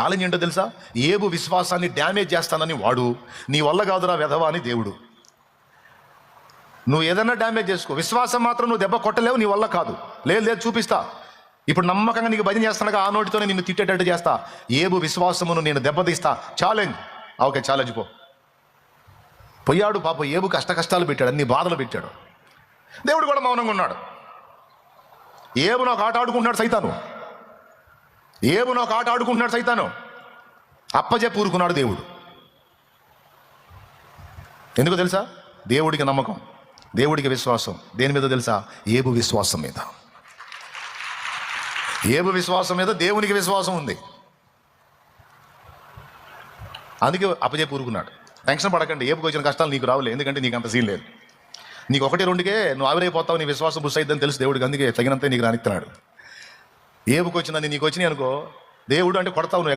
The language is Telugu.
ఛాలెంజ్ ఏంటో తెలుసా? ఏబు విశ్వాసాన్ని డ్యామేజ్ చేస్తానని వాడు. నీ వల్ల కాదురా వెధవా అని దేవుడు. నువ్వు ఏదైనా డ్యామేజ్ చేసుకో. విశ్వాసం మాత్రం నువ్వు దెబ్బ కొట్టలేవు నీ వల్ల కాదు. లేదు లేదు చూపిస్తా. ఇప్పుడు నమ్మకంగా నీకు భజన చేస్తానుగా ఆ నోటితోనే నిన్ను తిట్టేటట్టు చేస్తా. ఏబు విశ్వాసమును నేను దెబ్బతీస్తా. ఛాలెంజ్. ఓకే ఛాలెంజ్ పో. పోయాడు పాప ఏబు కష్ట కష్టాలు పెట్టాడు అన్ని బాధలు పెట్టాడు. దేవుడు కూడా మౌనంగా ఉన్నాడు. ఏబు నాకు ఆట ఆడుకుంటున్నాడు సైతాను. ఏబు ఒక ఆట ఆడుకుంటున్నాడు సైతాను. అప్పజెప్పి ఊరుకున్నాడు దేవుడు. ఎందుకు తెలుసా? దేవుడికి నమ్మకం దేవుడికి విశ్వాసం. దేని మీద తెలుసా? ఏబు విశ్వాసం మీద. ఏబు విశ్వాసం మీద దేవునికి విశ్వాసం ఉంది. అందుకే అప్పజెప్పి ఊరుకున్నాడు టెన్షన్ పడకండి ఏపుకి వచ్చిన కష్టాలు నీకు రావులే ఎందుకంటే నీకు అంత సీన్ లేదు. నీకు ఒకటి రెండుకే నువ్వు ఆవిరైపోతావు నీ విశ్వాసం బుస్ అయిద్దని తెలుసు దేవుడికి అందుకే తగినంతే నీకు రానిస్తున్నాడు ఏపుకి నీకు వచ్చినాయి అనుకో దేవుడు అంటే కొడతావు నువ్వు.